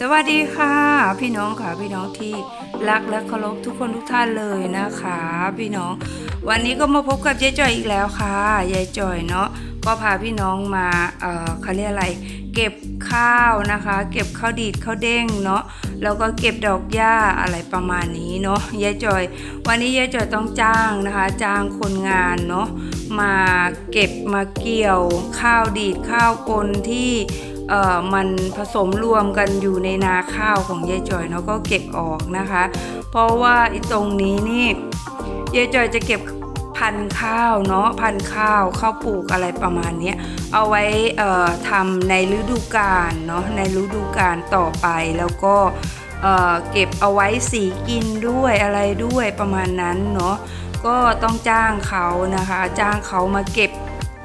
สวัสดีค่ะ พี่น้องค่ะพี่น้องที่รักและเคารพทุกคนทุกท่านเลยนะคะ พี่น้อง วันนี้ก็มาพบกับยายจ่อยอีกแล้วค่ะยายจ่อยเนาะก็พาพี่น้องมาเอ่อเขาเรียกอะไร เก็บข้าวนะคะ เก็บข้าวดีดข้าวเด้งเนาะแล้วก็เก็บดอกหญ้าอะไรประมาณนี้เนาะยายจ่อย วันนี้ยายจ่อยต้องจ้างนะคะ จ้างคนงานเนาะมาเก็บมาเกี่ยวข้าวดีดข้าวปนที่ มันผสมรวมกันอยู่ในนาข้าวของยายจอยเนาะก็เก็บออกนะคะ เพราะว่าตรงนี้นี่ยายจอยจะเก็บพันข้าวเนาะพันข้าวข้าวปลูกอะไรประมาณนี้เอาไว้ทำในฤดูกาลเนาะในฤดูกาลต่อไปแล้วก็เเก็บเอาไว้สีกินด้วยอะไรด้วยประมาณนั้นเนาะก็ต้องจ้างเขานะคะ จ้างเขามาเก็บ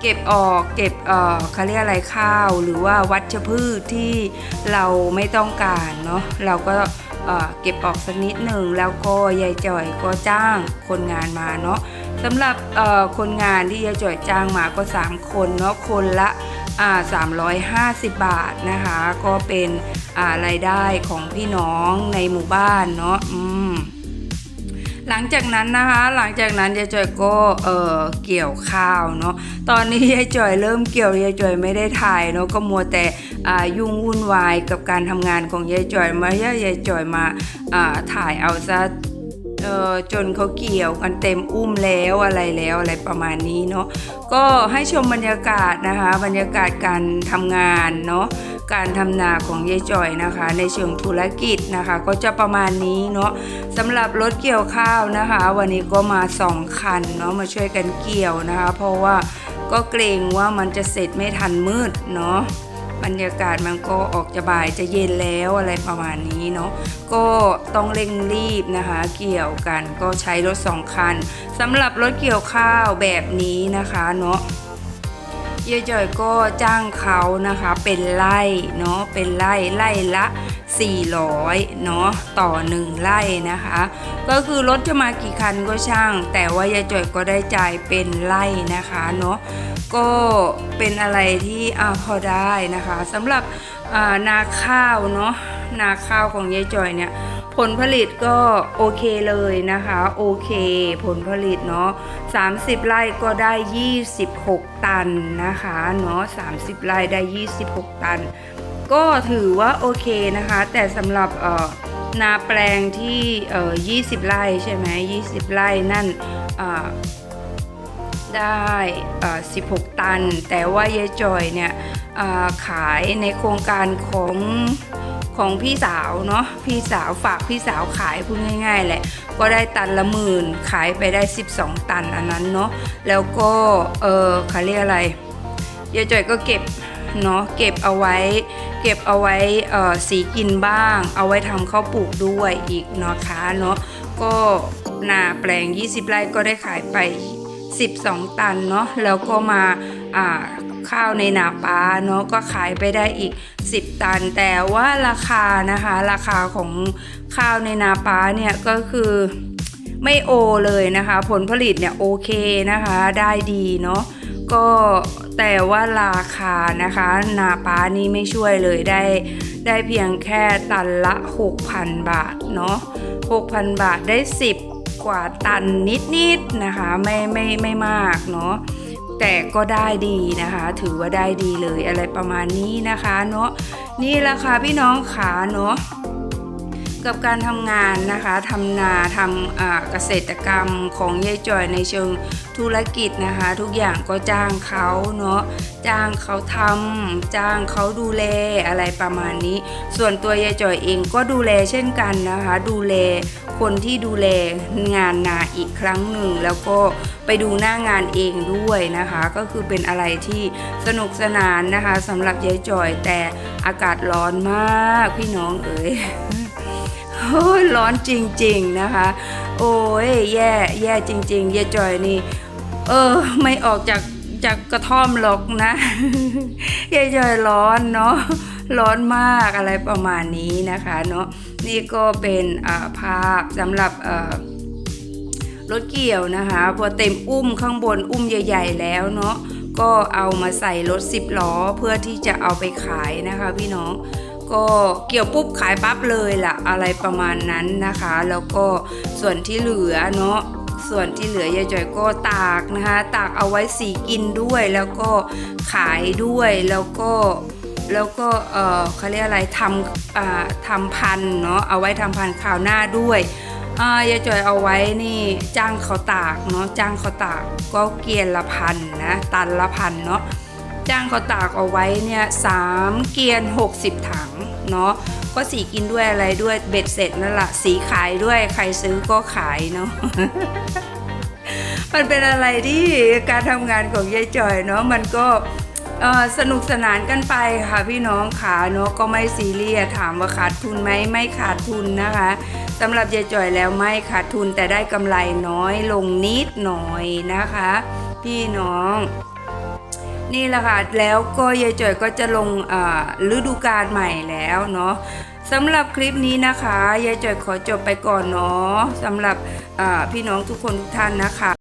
เก็บออกเก็บเอ่อเขาเรียกอะไรข้าวหรือว่าวัชพืชที่เราไม่ต้องการเนาะเราก็เก็บออกสักนิดหนึ่งแล้วก็ยายจ่อยก็จ้างคนงานมาเนาะสำหรับคนงานที่ยายจ่อยจ้างมาก็ 3 คนเนาะคนละอ่า350 บาทนะคะ ก็เป็นรายได้ของพี่น้องในหมู่บ้านเนาะอืม หลังจากนั้นนะคะ หลังจากนั้นยายจอยก็เออเกี่ยวข้าวเนาะตอนนี้ยายจอยเริ่มเกี่ยวยายจอยไม่ได้ถ่ายเนาะก็มัวแต่อ่ายุ่งวุ่นวายกับการทำงานของยายจอยมาย่ายายจอยมาอ่าถ่ายเอาซะเออจนเขาเกี่ยวกันเต็มอุ้มแล้วอะไรแล้วอะไรประมาณนี้เนาะก็ให้ชมบรรยากาศนะคะ บรรยากาศการทำงานเนาะ การทำนาของยายจ่อยนะคะ ในเชิงธุรกิจนะคะ ก็จะประมาณนี้เนาะสำหรับรถเกี่ยวข้าวนะคะ วันนี้ก็มาสองคันเนาะมาช่วยกันเกี่ยวนะคะ เพราะว่าก็เกรงว่ามันจะเสร็จไม่ทันมืดเนาะบรรยากาศมันก็ออกจะบ่ายจะเย็นแล้วอะไรประมาณนี้เนาะก็ต้องเร่งรีบนะคะ เกี่ยวกันก็ใช้รถสองคันสำหรับรถเกี่ยวข้าวแบบนี้นะคะเนาะ ยายจ่อยก็จ้างเขานะคะเป็นไล่เนาะเป็นไล่ไล่ละ 400เนาะต่อหนึ่งไล่นะคะ ก็คือรถจะมากี่คันก็ช่าง แต่ว่ายายจ่อยก็ได้จ่ายเป็นไล่นะคะเนาะก็เป็นอะไรที่อ่าพอได้นะคะสำหรับนาข้าวเนาะนาข้าวของยายจ่อยเนี่ย ผลผลิตก็โอเคเลยนะคะโอเคผลผลิตเนาะ30 ไร่ก็ได้ 26 ตันนะคะเนาะ30 ไร่ได้ 26 ตัน ก็ถือว่าโอเคนะคะ แต่สำหรับเอ่อนาแปลงที่เอ่อ20 ไร่ใช่ไหม20 ไร่นั่นได้ 16 ตัน แต่ว่ายายจอยเนี่ยขายในโครงการของ ของพี่สาวเนาะพี่สาวฝากพี่สาวขายพูดง่ายๆแหละก็ได้ตันละหมื่นขายไปได้ 12 ตันอันนั้นเนาะแล้วก็เออเขาเรียกอะไรยายจอยก็เก็บเนาะเก็บเอาไว้เก็บเอาไว้เออสีกินบ้าง เอาไว้ทำข้าวปลูกด้วยอีกเนาะคะเนาะก็นาแปลง 20 ไร่ก็ได้ขายไป 12 ตันเนาะแล้วก็มาอ่า ข้าวในนาป้าเนาะก็ขายไปได้อีก 10 ตัน แต่ว่าราคานะคะ ราคาของข้าวในนาป้าเนี่ยก็คือไม่โอเลยนะคะ ผลผลิตเนี่ยโอเคนะคะ ได้ดีเนาะก็แต่ว่าราคานะคะนาป้านี่ไม่ช่วยเลยได้ ได้เพียงแค่ตันละ 6,000 บาทเนาะ6,000 บาทได้ 10 กว่าตันนิดๆนะคะ ไม่ไม่ไม่มากเนาะ แต่ก็ได้ดีนะคะ ถือว่าได้ดีเลยอะไรประมาณนี้นะคะเนาะนี่แหละค่ะพี่น้องขาเนาะ กับการทำงานนะคะทำนาทำเกษตรกรรมของยายจอยในเชิงธุรกิจนะคะ ทุกอย่างก็จ้างเขาเนาะจ้างเขาทำจ้างเขาดูแลอะไรประมาณนี้ ส่วนตัวยายจอยเองก็ดูแลเช่นกันนะคะ ดูแลคนที่ดูแลงานนาอีกครั้งหนึ่ง แล้วก็ไปดูหน้างานเองด้วยนะคะ ก็คือเป็นอะไรที่สนุกสนานนะคะสำหรับยายจอยแต่อากาศร้อนมากพี่น้องเอ๋ย อ้ยร้อนจริงๆนะคะ โอ้ยแย่แย่จริงๆแยายจอยนี่ เออ ไม่ออกจากจากกระท่อมหรอกนะยายจอยร้อนเนาะร้อนมากอะไรประมาณนี้นะคะเนาะนี่ก็เป็นภาพสำหรับรถเกี่ยวนะคะพอเต็มอุ้มข้างบนอุ้มใหญ่ ๆ แล้วเนาะก็เอามาใส่รถสิบล้อเพื่อที่จะเอาไปขายนะคะพี่น้อง ก็เกี่ยวปุ๊บขายปั๊บเลยล่ะอะไรประมาณนั้นนะคะ แล้วก็ส่วนที่เหลือเนาะส่วนที่เหลือยายจอยก็ตากนะคะ ตากเอาไว้สีกินด้วยแล้วก็ขายด้วยแล้วก็แล้วก็เออเขาเรียกอะไรทำอ่าทำพันเนาะเอาไว้ทำพันข่าวหน้าด้วยอ่ายายจอยเอาไว้นี่จ้างเขาตากเนาะจ้างเขาตากก็เกียนละพันนะตันละพันเนาะ จ้างเขาตากเอาไว้เนี่ยสามเกียน 60 ถังเนาะก็สีกินด้วยอะไรด้วยเบ็ดเสร็จนั่นแหละสีขายด้วยใครซื้อก็ขายเนาะมันเป็นอะไรที่การทำงานของยายจอยเนาะมันก็สนุกสนานกันไปค่ะพี่น้องขาเนาะก็ไม่ซีเรียสถามว่าขาดทุนไหมไม่ขาดทุนนะคะสำหรับยายจอยแล้วไม่ขาดทุนแต่ได้กำไรน้อยลงนิดหน่อยนะคะ พี่น้อง นี่แหละค่ะ แล้วก็ยายจ่อยก็จะลงฤดูกาลใหม่แล้วเนาะสำหรับคลิปนี้นะคะยายจ่อยขอจบไปก่อนเนาะสำหรับพี่น้องทุกคนทุกท่านนะคะ